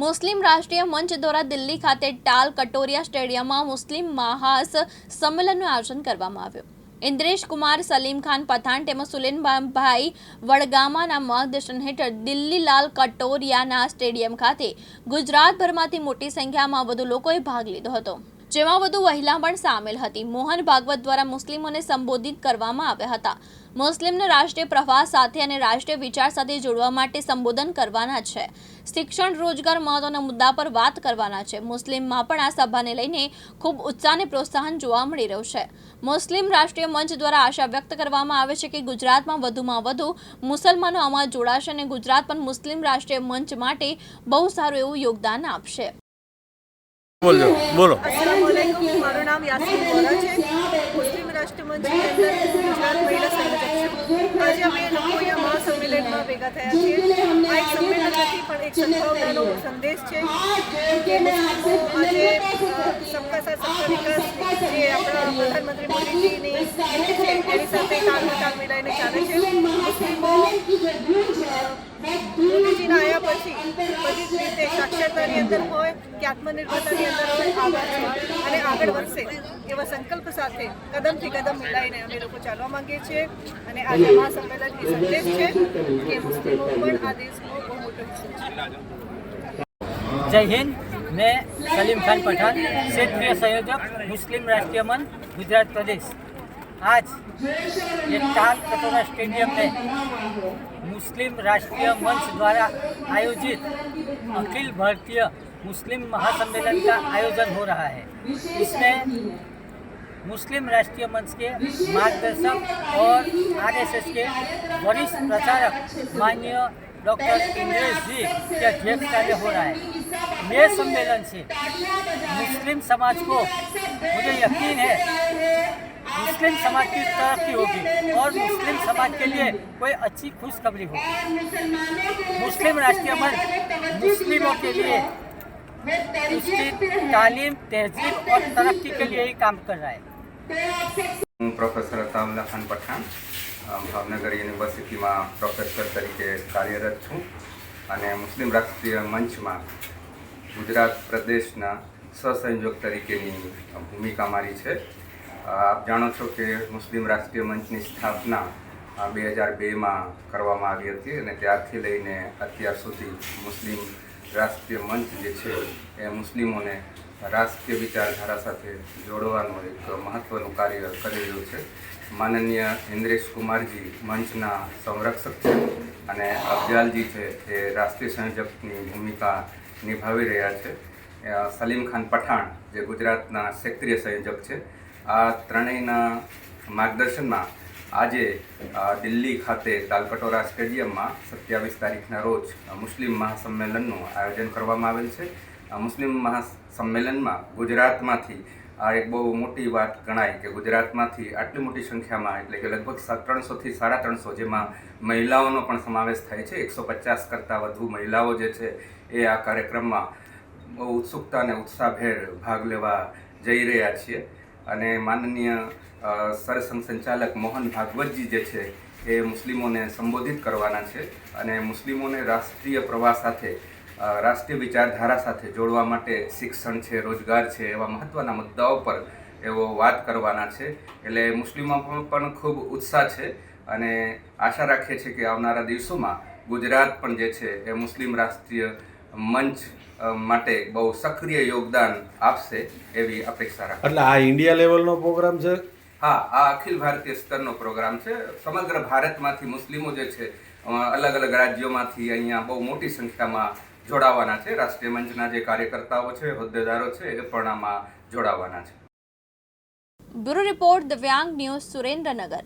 મુસ્લિમ રાષ્ટ્રીય મંચ દ્વારા દિલ્હી ખાતે ટાલ કટોરિયા સ્ટેડિયમમાં મુસ્લિમ મહાસ સંમેલનનું આયોજન કરવામાં આવ્યું. ઇન્દ્રેશ કુમાર, સલીમ ખાન પઠાણ તેમજ સુલેનભાઈ વડગામાના માર્ગદર્શન હેઠળ દિલ્હી લાલ કટોરિયાના સ્ટેડિયમ ખાતે ગુજરાતભરમાંથી મોટી સંખ્યામાં વધુ લોકોએ ભાગ લીધો હતો. જેમાં વધુ મહિલા પણ સામેલ હતી. મોહન ભાગવત દ્વારા મુસ્લિમોને સંબોધિત કરવામાં આવ્યા હતા. મુસ્લિમને રાષ્ટ્રીય પ્રવાહ સાથે અને રાષ્ટ્રીય વિચાર સાથે જોડવા માટે સંબોધન કરવાના છે. શિક્ષણ રોજગાર મહત્વના મુદ્દા પર વાત કરવાના છે. મુસ્લિમમાં પણ આ સભાને લઈને ખૂબ ઉત્સાહ અને પ્રોત્સાહન જોવા મળી રહ્યું છે. મુસ્લિમ રાષ્ટ્રીય મંચ દ્વારા આશા વ્યક્ત કરવામાં આવે છે કે ગુજરાતમાં વધુમાં વધુ મુસલમાનો આમાં જોડાશે અને ગુજરાત પણ મુસ્લિમ રાષ્ટ્રીય મંચ માટે બહુ સારું એવું યોગદાન આપશે. બોલો. બોલો મારું નામ યાસીન વોરા છે. મુસ્લિમ રાષ્ટ્રમંચની અંદર ગુજરાત મહિલા સંગઠન આજે અમે લોકો અહીંયા મહાસંમેલનમાં ભેગા થયા છીએ. આ એક સંમેલન નથી પણ એક સદભાવનાનો સંદેશ છે કે આજે સબકા સાથ, સબકા વિકાસ જે આપણા પ્રધાનમંત્રી મોદીજીની નીતિ છે, એની સાથે તાલમાં તાલ મિલાઈને ચાલે છે. મુસ્લિમો મોદીજીના આવ્યા પછી બધી જ રીતે સ્વનિર્ભરતાની અંદર હોય કે આત્મનિર્ભરતાની અંદર હોય અને આગળ વધશે એવા સંકલ્પ સાથે કદમથી કદમ મિલાઈને અમે લોકો ચાલવા માંગીએ છીએ. અને આજે મહાસંમેલન એ સંદેશ છે કે મુસ્લિમો પણ આ દેશનો બહુ મોટો છે. જય હિન્દ. મેં સલીમ ખાન પઠાણ ક્ષેત્રીય સંયોજક, મુસ્લિમ રાષ્ટ્રીય મન, ગુજરાત પ્રદેશ. आज ये ताल कटोरा स्टेडियम में मुस्लिम राष्ट्रीय मंच द्वारा आयोजित अखिल भारतीय मुस्लिम महासम्मेलन का आयोजन हो रहा है। इसमें मुस्लिम राष्ट्रीय मंच के मार्गदर्शक और आरएसएस के वरिष्ठ प्रचारक माननीय डॉक्टर इंद्रेश जी की अध्यक्षता में हो रहा है। ये सम्मेलन से मुस्लिम समाज को मुझे यकीन है मुस्लिम समाज की तरक्की होगी और मुस्लिम समाज के लिए कोई अच्छी खुशखबरी होगी मुस्लिम राष्ट्रीय मंच मुस्लिमों के लिए उसकी तालीम तहजीब और तरक्की के लिए ही काम कर रहा है હું પ્રોફેસર અતાઉલ્લા ખાન પઠાણ અ, ભાવનગર યુનિવર્સિટીમાં પ્રોફેસર તરીકે કાર્યરત છું અને મુસ્લિમ રાષ્ટ્રીય મંચમાં ગુજરાત પ્રદેશના સહસંયોજક તરીકેની ભૂમિકા મારી છે અ, આપ જાણો છો કે મુસ્લિમ રાષ્ટ્રીય મંચની સ્થાપના બે હજાર બેમાં કરવામાં આવી હતી અને ત્યારથી લઈને અત્યાર સુધી મુસ્લિમ રાષ્ટ્રીય મંચ જે છે એ મુસ્લિમોને રાષ્ટ્રીય વિચારધારા સાથે જોડવાનું એક મહત્ત્વનું કાર્ય કરી રહ્યું છે. માનનીય ઇન્દ્રેશ કુમારજી મંચના સંરક્ષક છે અને અફજાલજી છે એ રાષ્ટ્રીય સંયોજકની ભૂમિકા નિભાવી રહ્યા છે. સલીમ ખાન પઠાણ જે ગુજરાતના ક્ષેત્રીય સંયોજક છે આ ત્રણેયના માર્ગદર્શનમાં આજે દિલ્હી ખાતે તાલકટોરા સ્ટેડિયમમાં સત્યાવીસ તારીખના રોજ મુસ્લિમ મહાસંમેલનનું આયોજન કરવામાં આવેલ છે. મુસ્લિમ મહાસંમેલનમાં ગુજરાતમાંથી આ એક બહુ મોટી વાત ગણાય કે ગુજરાતમાંથી આટલી મોટી સંખ્યામાં, એટલે કે લગભગ ત્રણસોથી સાડા ત્રણસો જેમાં મહિલાઓનો પણ સમાવેશ થાય છે. એકસો પચાસ કરતાં વધુ મહિલાઓ જે છે એ આ કાર્યક્રમમાં બહુ ઉત્સુકતા અને ઉત્સાહભેર ભાગ લેવા જઈ રહ્યા છીએ. અને માનનીય સરસંઘ સંચાલક મોહન ભાગવતજી જે છે એ મુસ્લિમોને સંબોધિત કરવાના છે અને મુસ્લિમોને રાષ્ટ્રીય પ્રવાહ સાથે રાષ્ટ્રીય વિચારધારા સાથે જોડવા માટે શિક્ષણ છે, રોજગાર છે એવા મહત્ત્વના મુદ્દાઓ પર એવો વાત કરવાના છે. એટલે મુસ્લિમોમાં પણ ખૂબ ઉત્સાહ છે અને આશા રાખીએ છીએ કે આવનારા દિવસોમાં ગુજરાત પણ જે છે એ મુસ્લિમ રાષ્ટ્રીય મંચ માટે બહુ સક્રિય યોગદાન આપશે એવી અપેક્ષા રાખે. એટલે આ ઇન્ડિયા લેવલનો પ્રોગ્રામ છે? હા આ અખિલ ભારતીય સ્તરનો પ્રોગ્રામ છે. સમગ્ર ભારતમાંથી મુસ્લિમો જે છે અલગ અલગ રાજ્યોમાંથી અહીંયા બહુ મોટી સંખ્યામાં જોડાવાના છે. રાષ્ટ્રીય મંચના જે કાર્યકર્તાઓ છે હોદ્દેદારો છે એ પણ આમાં જોડાવાના છે. Bureau report Divyang news Surendranagar.